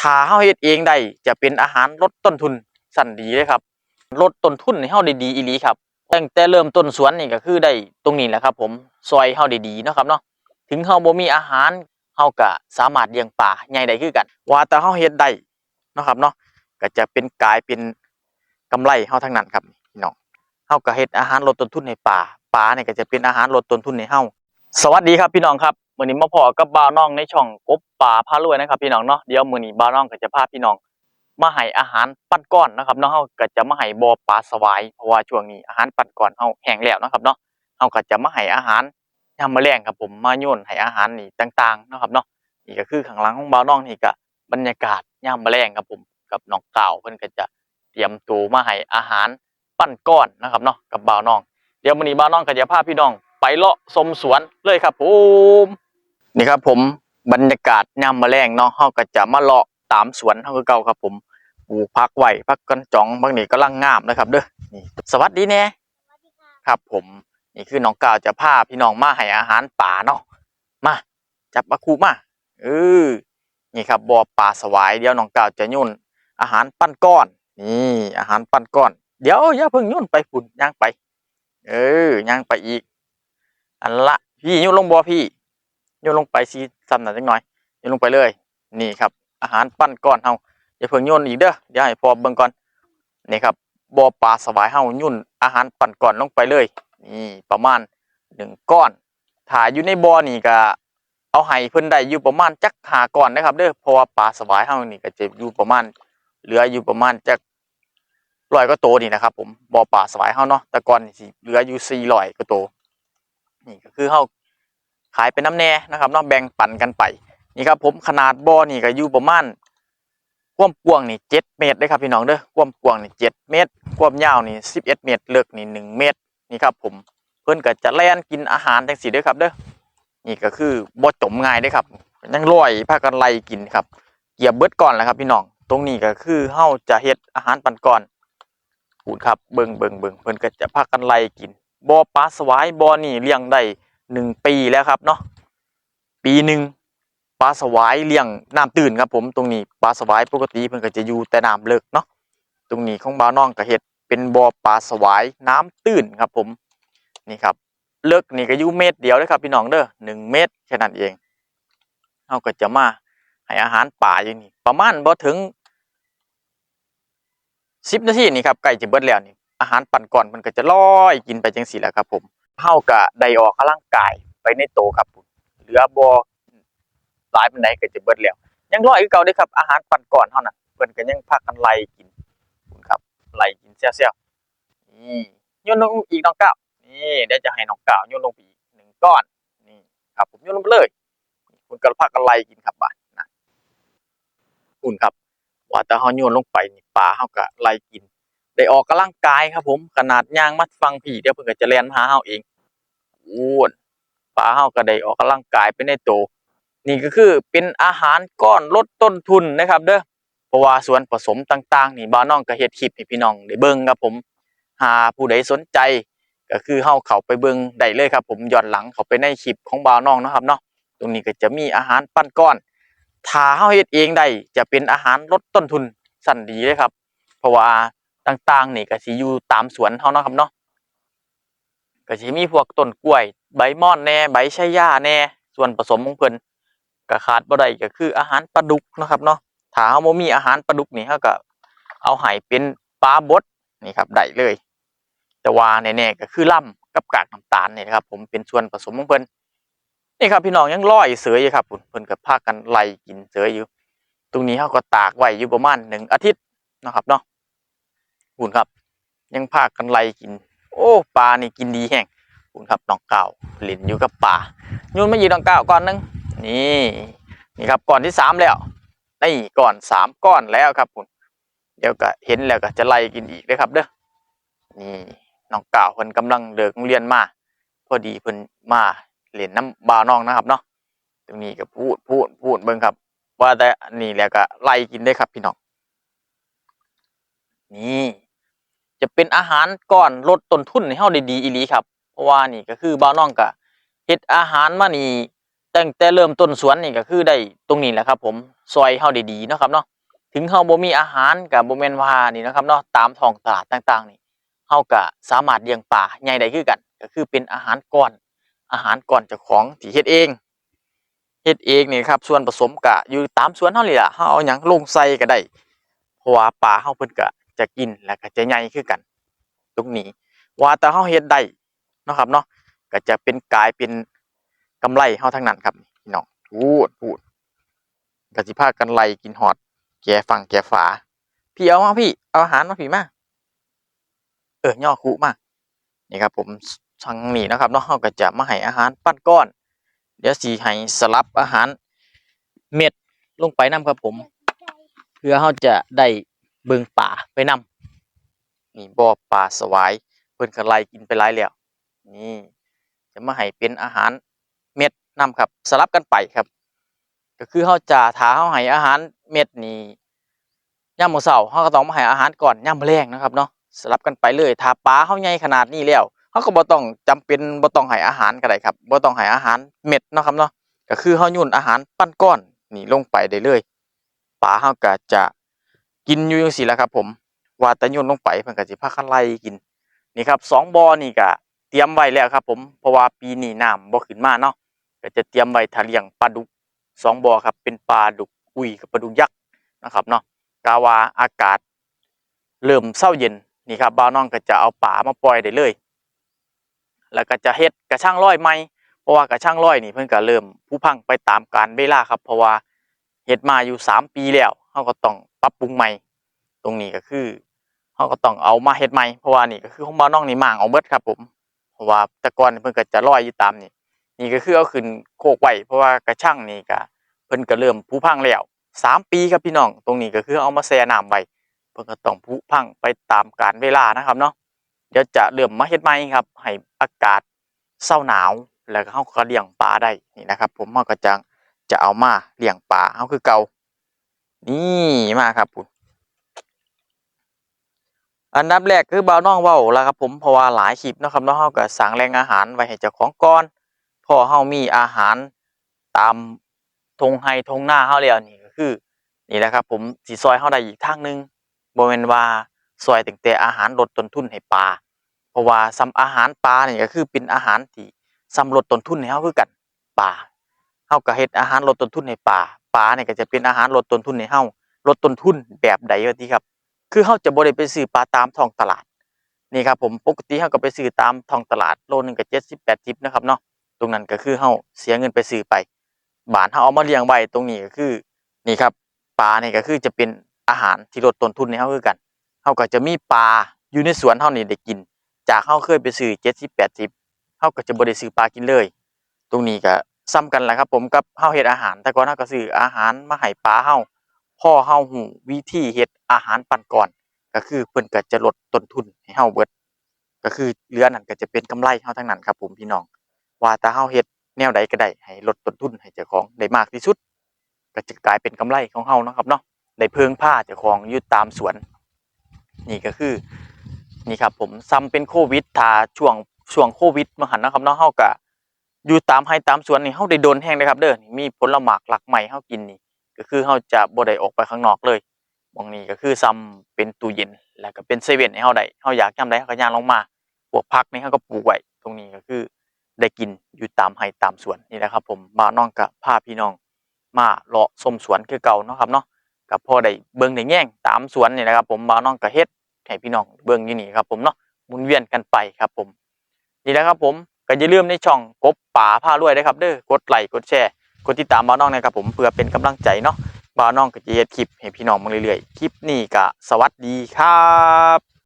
ถ้าเฮาเฮ็ดเองได้จะเป็นอาหารลดต้นทุนสั่นดีเลยครับลดต้นทุนให้เฮาได้ดีอีหลีครับตั้งแต่เริ่มต้นสวนนี่ก็คือได้ตรงนี้แหละครับ ผมซอยเฮาได้ดีเนาะครับเนาะถึงเฮาบ่มีอาหารเฮาก็สามารถเลี้ยงปลาใหญ่ได้คือกัน ว่าแต่เฮาเฮ็ดได้เนาะครับเนาะก็จะเป็นกลายเป็นกำไรเฮาทั้งนั้นครับพี่น้องเฮาก็เฮ็ดอาหารลดต้นทุนให้ปลาปลาเนี่ยก็จะเป็นอาหารลดต้นทุนให้เฮาสวัสดีครับพี่น้องครับ มื้อนี้มาพอกับบ่าวน้องในช่องกบป่าพารวยนะครับ พี่น้องเนาะเดี๋ยวมื้อนี้บ่าวน้องก็จะพาพี่น้อง มาให้อาหารปั้นก้อนนะครับเนาะเฮาก็จะมาให้บ่อปลาสวายเพราะว่าช่วงนี้อาหารปั้นก้อนเฮาแห้งแล้วนะครับเนาะเฮาก็จะมาให้อาหารยามมื้อแลงครับผมมาโยนให้อาหารนี่ต่างๆนะครับเนาะนี่ก็คือข้างหลังของบ่าวน้องนี่ก็บรรยากาศยามมื้อแลงครับผมกับน้องเก่าเพิ่นก็จะเตรียมตัวมาให้อาหารปั้นก้อนนะครับเนาะกับบ่าวน้อง เดี๋ยวมื้อนี้บ่าวน้องก็จะพาพี่น้องไปเลาะชมสวนเลยครับผม นี่ครับผมบรรยากาศยามมื้อแลงเนาะเฮาก็จะมาเลาะตามสวนเฮาคือเก่าครับผมปลูกผักไว้ผักกันจองบางนี่กำลังงามนะครับ เด้อนี่สวัสดีแน่ครับผมนี่คือน้องกาวจะพาพี่น้องมาให้อาหารป่าเนาะมาจับปลาคูมาเออนี่ครับบ่อปลาสวายเดี๋ยวน้องกาวจะโยนอาหารปั้นก้อน นี่อาหารปั้นก้อน เดี๋ยวอย่าเพิ่งโยนไปฝุ่นย่างไป เออย่างไปอีก อันละพี่โยนลงบ่อพี่ โยนลงไปซีซ้ำหน่อยจังหน่อยโยนลงไปเลยนี่ครับ อาหารปั้นก้อนเฮาอย่าเพิ่งโยนอีกเด้อเดี๋ยวให้พอเบิ่งก่อนนี่ครับบ่อปลาสวายเฮาโยนอาหารปั้นก้อนลงไปเลยนี่ประมาณหนึ่งก้อนถ้ายอยู่ในบ่อนี่ก็เอาให้เพิ่นได้อยู่ประมาณจักหาก้อนนะครับเด้อเพราะว่าปลาสวายเฮานี่ก็จะอยู่ประมาณเหลืออยู่ประมาณจักร้อยก็โตนี่นะครับ ผมบ่อป่าสวายเฮาเนาะแต่ก่อนสิเหลืออยู่สี่ร้อยก็โตนี่ก็คือเฮา ขายเป็นน้ำแน่นะครับเนาะแบ่งปันกันไปนี่ครับผมขนาดบ่อนี่ก็อยู่ประมาณความกว้างนี่เจ็ดเมตรเลยครับพี่น้องเด้อความกว้างนี่เจ็ดเมตร ความยาวนี่สิบเอ็ดเมตรเลึกนี่หนึ่งเมตรนี่ครับผมเพิ่อนก็จะแล่นกินอาหารจังซี่ด้อครับเด้อนี่ก็คือบ่จมง่ายเด้ครับยังลอยพากันไล่กินครับ เกียบเบิดก่อนแหละครับพี่น้องตรงนี้ก็คือเฮาจะเฮ็ดอาหารปันก่อนพูดครับเบิ่งเบิ่งเบิ่งเพิ่อนก็จะพากันไล่กินบ่อปลาสวายบ่อนี่เลี้ยงได้ หนึ่งปีแล้วครับเนาะปีหนึ่งปลาสวายเลี้ยงน้ำตื้นครับผมตรงนี้ปลาสวายปกติเพิ่นก็จะอยู่แต่น้ำเลิกเนาะตรงนี้ของบ่าวน้องก็เฮ็ดเป็นบ่อปลาสวายน้ำตื้นครับผมนี่ครับ เลิกนี่ก็อยู่เมตรเดียวเลยครับพี่น้องเด้อหนึ่งเมตรแค่นั้นเองเฮาก็จะมาให้อาหารป่าอยู่นี่ประมาณบ่ถึงสิบนาทีนี่ครับใกล้จะเบิดแล้วนี่อาหารปั่นก่อนมันก็จะลอยกินไปจังสี่แล้วครับผม เฮาก็ได้ออกกำลังกายไปในโตครับเหลือบ่หลายปานใดก็จะเบิดแล้ว ยังลอยคือเก่าเด้ครับอาหารปั่นก่อนเฮาน่ะเพิ่นก็ยังพากันไล่กินคุณครับไล่กินเซี่ยวๆนี่โยนลงอีกน้องก้าวนี่เดี๋ยวจะให้น้องก้าวโยนลงอีกหนึ่งก้อนนี่ครับ ผมโยนลงไปเลย คุณก็พากันไล่กินครับบ้าดนะคุณครับว่าแต่เฮาโยนลงไปนี่ปลาเฮาก็ไล่กิน ได้ออกกำลังกายครับ ผมขนาดย่างมาฟังพี่เดี๋ยวเพิ่นก็จะแล่นมาหาเฮาเอง อ้วนปลาเฮาก็ได้ออกกำลังกายไปในโตนี่ก็คือเป็นอาหารก้อนลดต้นทุนนะครับเด้อเพราะว่าส่วนผสมต่างๆนี่บ้าน้องก็เฮ็ดคลิปให้พี่น้องได้เบิ่งครับผมหาผู้ใดสนใจ ก็คือเฮาเข้าไปเบิ่งได้เลยครับ ผมย้อนหลังเข้าไปในคลิปของบ้าน้องนะครับเนาะตรงนี้ก็จะมีอาหารปั้นก้อนถ้าเฮาเฮ็ดเองได้จะเป็นอาหารลดต้นทุนสั่นดีเลยครับ เพราะว่าต่างๆนี่ก็สิอยู่ตามสวนเฮาเนาะครับเนาะ ก็สิมีพวกต้นกล้วย ใบม่อนแน่ใบชะย่าแน่ส่วนผสมของเพิ่นก็ขาดบ่ได้ก็คืออาหารปลาดุกนะครับเนาะถ้าเฮาบ่มีอาหารปลาดุกนี่เฮาก็เอาให้เป็นปลาบดนี่ครับได้เลย แต่ว่าแน่ๆก็คือล่ำกับกากน้ำตาลนี่นะครับ ผมเป็นส่วนผสมของเพิ่นนี่ครับพี่น้องยังลอยเสืออยู่ครับขุนเพิ่นก็พากันไล่กินเสืออยู่ ตรงนี้เขาก็ตากไว้อยู่ประมาณหนึ่งอาทิตย์นะครับเนาะพุ่นครับ ยังพากันไล่กิน โอ้ปลานี่กินดีแห้งพุ่นครับน้องเก่าเล่นอยู่กับปลาโยนมายีน้องเก่าก่อนหนึงนี่นี่ครับก่อนที่สามแล้วนี่ก่อนสามก้อนแล้วครับพุ่นเดี๋ยวก็เห็นแล้วก็จะไล่กินอีกเลยครับเด้อนี่น้องเก่าเพิ่นกำลังเลิกโรงเรียนมาพอดีเพิ่นมาเล่นน้ำบาน้องนะครับเนาะตรงนี้ก็พูดพูดพูดเบิ่งครับ ว่าแต่นนี้แล้วก็ไล่กินได้ครับพี่น้องนี่ จะเป็นอาหารก้อนลดต้นทุนให้เฮาได้ดีอีหลีครับ เพราะว่านี่ก็คือบ่าวน้องก็เฮ็ดอาหารมานี่ตั้งแต่เริ่มต้นสวนนี่ก็คือได้ตรงนี้แหละครับ ผมซอยเฮาได้ดีเนาะครับเนาะถึงเฮาบ่มีอาหารก็บ่แม่นว่านี่นะครับเนาะตามท้องตลาดต่างๆ นี่เฮาก็สามารถเลี้ยงปลาใหญ่ได้คือกัน ก็คือเป็นอาหารก้อน อาหารก้อนเจ้าของที่เฮ็ดเองเฮ็ดเองนี่ครับส่วนผสมก็อยู่ตามสวนเฮานี่ล่ะเฮาเอาหยังลงใส่ก็ได้เพราะว่าปลาเฮาเพิ่นก็ จะกินแล้วก็จะใหญ่คือกัน ตรงนี้ ว่าแต่เฮาเฮ็ดได้นะครับเนาะก็จะเป็นกลายเป็นกำไรเฮาทั้งนั้นครับพี่น้องพูดพูดกสิพากันไล่กินฮอด แกฝั่งแกฝา พี่เอามาพี่เอาอาหารมาพี่มาเออย่อคุมานี่ครับผมชังนี่นะครับเนาะเฮาก็จะมาให้อาหารปั้นก้อน เดี๋ยวสิให้สลับอาหารเม็ดลงไปนํครับผม เพื่อเฮาจะได้ เบิ่งป่าไปนํนี่บ่อปลาสวายเพิ่นก็ไล่กินไปหลายแล้วนี่จะมาให้เป็นอาหารเม็ดนํครับ สลับกันไปครับ ก็คือเฮาจะถ้าเฮาให้อาหารเม็ดนี่ยามมื้อเช้าเฮาก็ต้องมาให้อาหารก่อนยามมื้อแลงนะครับเนาะสลับกันไปเลยถ้าปลาเฮาใหญ่ขนาดนี้แล้วเฮาก็บ่ต้องจำเป็นบ่ต้องให้อาหารก็ได้ครับบ่ต้องให้อาหารเม็ดเนาะครับเนาะก็คือเฮาโยนอาหารปั้นก้อนนี่ลงไปได้เลยปลาเฮาก็จะ กินอยู่จังซี่แหละครับ ผมว่าแต่โยนลงไปเพิ่นก็สิพากันไล่กินนี่ครับสองบ่อนี่ก็เตรียมไว้แล้วครับ ผมเพราะว่าปีนี้น้ำบ่ขึ้นมาเนาะก็จะเตรียมไว้ถ้าเลี้ยงปลาดุกสองบ่อครับ เป็นปลาดุกอุยกับปลาดุกยักษ์นะครับเนาะกาวาอากาศ เริ่มเศร้าเย็นนี่ครับบ่าวน้องก็จะเอาปลามาปล่อยได้เลย แล้วก็จะเฮ็ดกระช่างร้อยใหม่เพราะว่ากระช่างร้อยนี่เพิ่นก็เริ่มผู้พังไปตามกาลเวลาครับ เพราะว่าเฮ็ดมาอยู่สามปีแล้ว เฮาก็ต้องปรับปรุงใหม่ ตรงนี้ก็คือเฮาก็ต้องเอามาเฮ็ดใหม่เพราะว่านี่ก็คือของบ่าวน้องนี่มางเอาเบิดครับ ผม เพราะว่าแต่ก่อนเพิ่นก็จะลอยอยู่ตามนี่นี่ก็คือเอาขึ้นโคกไว้เพราะว่ากระช่างนี่ก็เพิ่นก็เริ่มผุพังแล้วสามปีครับพี่น้องตรงนี้ก็คือเอามาแช่น้ำไว้เพิ่นก็ต้องผุพังไปตามกาลเวลานะครับเนาะเดี๋ยวจะเริ่มมาเฮ็ดใหม่ครับ ให้อากาศเศร้าหนาวแล้วก็เฮาก็เลี้ยงปลาได้นี่นะครับ ผมเฮาก็จะจะเอามาเลี้ยงปลาเฮาคือเก่า นี่มาครับผมอันดับแรกคือบ่าวน้องเว้าแล้วครับผมเพราะว่าหลายคลิปนะครับเนาะเฮาก็สั่งแรงอาหารไว้ให้เจ้าของก่อนพอเฮามีอาหารตามทงไห้ทงหน้าเฮาแล้วนี่ก็คือ นี่แหละครับ ผมสิซอยเฮาได้อีกทางหนึงบ่แม่นว่าซอยตั้งแต่อาหารลดต้นทุนให้ปลาเพราะว่าซ้ำอาหารปลานี่ก็คือเป็นอาหารที่ซ้ำลดต้นทุนให้เฮาคือกันปลาเฮาก็เฮ็ดอาหารลดต้นทุนให้ปลา ปลาเนี่ยก็จะเป็นอาหารลดต้นทุนให้เฮาลดต้นทุนแบบใดว่าติครับ คือเฮาจะบ่ได้ไปซื้อปลาตามท้องตลาดนี่ครับผมปกติเฮาก็ไปซื้อตามท้องตลาดโลนึงก็70 80นะครับเนาะตรงนั้นก็คือเฮาเสียเงินไปซื้อไปบานเฮาเอามาเลี้ยงไว้ตรงนี้ก็คือนี่ครับปลาเนี่ยก็คือจะเป็นอาหารที่ลดต้นทุนให้เฮาคือกันเฮาก็จะมีปลาอยู่ในสวนเฮานี่ได้กิน จากเฮาเคยไปซื้อ70 80เฮาก็จะบ่ได้ซื้อปลากินเลย ตรงนี้ก็ ซ้ำกันแหละครับ ผมกับเฮาเฮ็ดอาหาร แต่ก่อนเฮาก็ซื้ออาหารมาให้ปลาเฮาพอเฮาฮู้วิธีเฮ็ดอาหารปั่นก่อน ก็คือเพิ่นก็จะลดต้นทุนให้เฮาเบิด ก็คือเหลือนั่นก็จะเป็นกำไรเฮาทั้งนั้นครับ ผมพี่น้อง ว่าแต่เฮาเฮ็ดแนวใดก็ได้ให้ลดต้นทุนให้เจ้าของได้มากที่สุด ก็จะกลายเป็นกำไรของเฮานะครับเนาะได้เพิงผ้าเจ้าของอยู่ตามสวน นี่ก็คือนี่ครับผมซ้ำเป็นโควิดถ้าช่วงช่วงโควิดมาหันนะครับเนาะเฮาก็ อยู่ตามไร่ตามสวนนี่เฮาได้โดนแห้งเลยครับ เด้อนี่มีผลหมากหลักใหม่เฮากินนี่ก็คือเฮาจะบ่ได้ออกไปข้างนอกเลยหมองนี้ก็คือซ้ำเป็นตู้เย็นแล้วก็เป็นเซเว่นให้เฮาได้เฮาอยากยามใดเฮาก็ย่างลงมาพวกผักนี่เฮาก็ปลูกไว้ตรงนี้ก็คือได้กินอยู่ตามไร่ตามสวนนี่แหละครับ ผมมาน้องกับพาพี่น้อง มาเลาะชมสวนคือเก่าเนาะครับเนาะก็พอได้เบิ่งได้แย่งตามสวนนี่แหละครับ ผมมาน้องก็เฮ็ดให้พี่น้องเบิ่งอยู่นี่ครับ ผมเนาะหมุนเวียนกันไปครับ ผม นี่แหละครับผม ก็อย่าลืมในช่องกบป่าผ้ารวยนะครับเด้อกดไลค์กดแชร์กดติดตามบ้าน้องนะครับผมเพื่อเป็นกำลังใจเนาะบ้าน้องก็จะเฮ็ดคลิปให้พี่น้องมาเรื่อยๆคลิปนี้ก็สวัสดีครับ